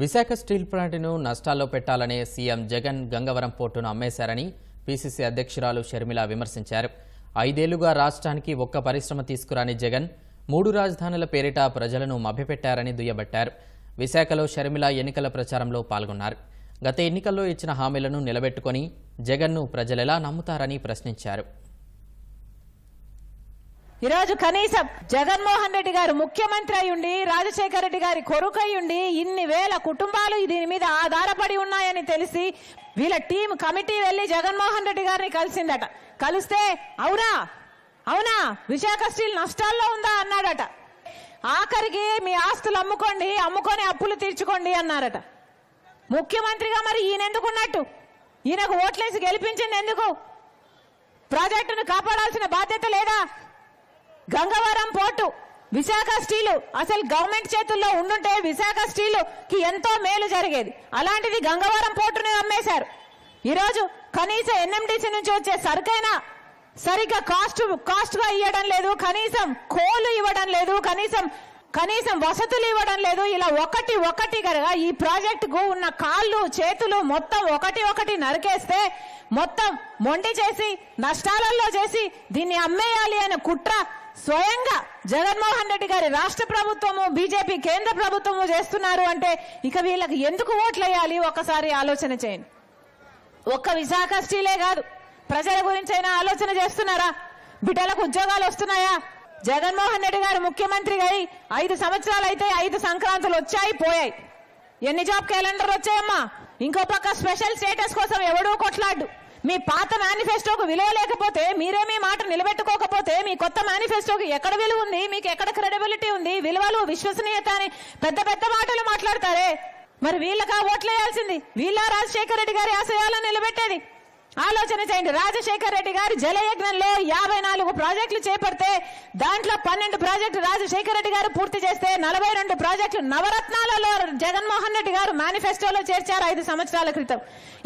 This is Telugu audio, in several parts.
విశాఖ స్టీల్ ప్లాంట్ను నష్టాల్లో పెట్టాలనే సీఎం జగన్ గంగవరం పోర్టును అమ్మేశారని పీసీసీ అధ్యక్షురాలు షర్మిల విమర్శించారు. ఐదేళ్ళుగా రాష్ట్రానికి ఒక్క పరిశ్రమ తీసుకురాని జగన్ మూడు రాజధానుల పేరిట ప్రజలను మభ్యపెట్టారని దుయ్యబట్టారు. విశాఖలో షర్మిల ఎన్నికల ప్రచారంలో పాల్గొన్నారు. గత ఎన్నికల్లో ఇచ్చిన హామీలను నిలబెట్టుకొని జగన్ను ప్రజలెలా నమ్ముతారని ప్రశ్నించారు. ఈరోజు కనీసం జగన్మోహన్ రెడ్డి గారు ముఖ్యమంత్రి అయ్యుండి రాజశేఖర రెడ్డి గారి కొరుకయ్యుండి ఇన్ని వేల కుటుంబాలు దీని మీద ఆధారపడి ఉన్నాయని తెలిసి వీళ్ళ టీం కమిటీ వెళ్ళి జగన్మోహన్ రెడ్డి గారిని కలిసిందట. కలిస్తే అవునా? అవునా? విశాఖ స్టీల్ నష్టాల్లో ఉందా అన్నాడట. ఆఖరికి మీ ఆస్తులు అమ్ముకోండి అమ్ముకొని అప్పులు తీర్చుకోండి అన్నారట. ముఖ్యమంత్రిగా మరి ఈయన ఈయనకు ఓట్లేసి గెలిపించింది ఎందుకు? ప్రాజెక్టును కాపాడాల్సిన బాధ్యత లేదా? Gangavaram port Visakha steel. అసలు గవర్నమెంట్ చేతుల్లో ఉండుంటే విశాఖ స్టీలు కి ఎంతో మేలు జరిగేది. అలాంటిది గంగవరం పోర్టును అమ్మేశారు. ఈరోజు కనీసం ఎన్ఎండిసి నుంచి వచ్చే సరుకైనా సరిగ్గా కాస్ట్ కాస్ట్గా ఇవ్వడం లేదు కనీసం కోలు ఇవ్వడం లేదు కనీసం కనీసం వసతులు ఇవ్వడం లేదు. ఇలా ఒకటి ఒకటి కనుక ఈ ప్రాజెక్టుకు ఉన్న కాళ్ళు చేతులు మొత్తం ఒకటి ఒకటి నరికేస్తే మొత్తం మొండి చేసి నష్టాలలో చేసి దీన్ని అమ్మేయాలి అనే కుట్ర స్వయంగా జగన్మోహన్ రెడ్డి గారి రాష్ట్ర ప్రభుత్వము బీజేపీ కేంద్ర ప్రభుత్వము చేస్తున్నారు అంటే ఇక వీళ్ళకి ఎందుకు ఓట్లు వేయాలి ఒకసారి ఆలోచన చేయండి. ఒక్క విశాఖ స్టీలే కాదు. ప్రజల గురించి అయినా ఆలోచన చేస్తున్నారా? బిడ్డలకు ఉద్యోగాలు వస్తున్నాయా? జగన్మోహన్ రెడ్డి గారు ముఖ్యమంత్రి అయి ఐదు సంవత్సరాలు అయితే ఐదు సంక్రాంతులు వచ్చాయి పోయాయి. ఎన్ని జాబ్ క్యాలెండర్ వచ్చాయమ్మా? ఇంకో పక్క స్పెషల్ స్టేటస్ కోసం ఎవడూ కొట్లాడు మీ పాత మేనిఫెస్టోకు విలువ లేకపోతే మీరే మీ మాట నిలబెట్టుకోకపోతే మీ కొత్త మేనిఫెస్టోకి ఎక్కడ విలువ ఉంది? మీకు ఎక్కడ క్రెడిబిలిటీ ఉంది? విలువలు విశ్వసనీయత అని పెద్ద పెద్ద మాటలు మాట్లాడతారే. మరి వీళ్ళకా ఓట్లు వేయాల్సింది వీళ్ళ రాజశేఖర రెడ్డి గారి ఆశయాలను నిలబెట్టేది? ఆలోచన చేయండి. రాజశేఖర రెడ్డి గారి జలయజ్ఞంలో యాభై నాలుగు ప్రాజెక్టులు చేపడితే దాంట్లో పన్నెండు ప్రాజెక్టులు రాజశేఖర రెడ్డి గారు పూర్తి చేస్తే నలభై రెండు ప్రాజెక్టులు నవరత్నాలలో జగన్మోహన్ రెడ్డి గారు మేనిఫెస్టోలో చేర్చారు ఐదు సంవత్సరాల క్రితం.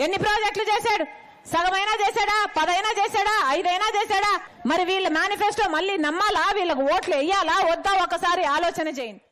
ఎన్ని ప్రాజెక్టులు చేశాడు? సగమైనా చేశాడా? పదైనా చేశాడా? ఐదైనా చేశాడా? మరి వీళ్ళ మేనిఫెస్టో మళ్ళీ నమ్మాలా? వీళ్ళకు ఓట్లు వేయాలా? వద్దా? ఒకసారి ఆలోచన చేయండి.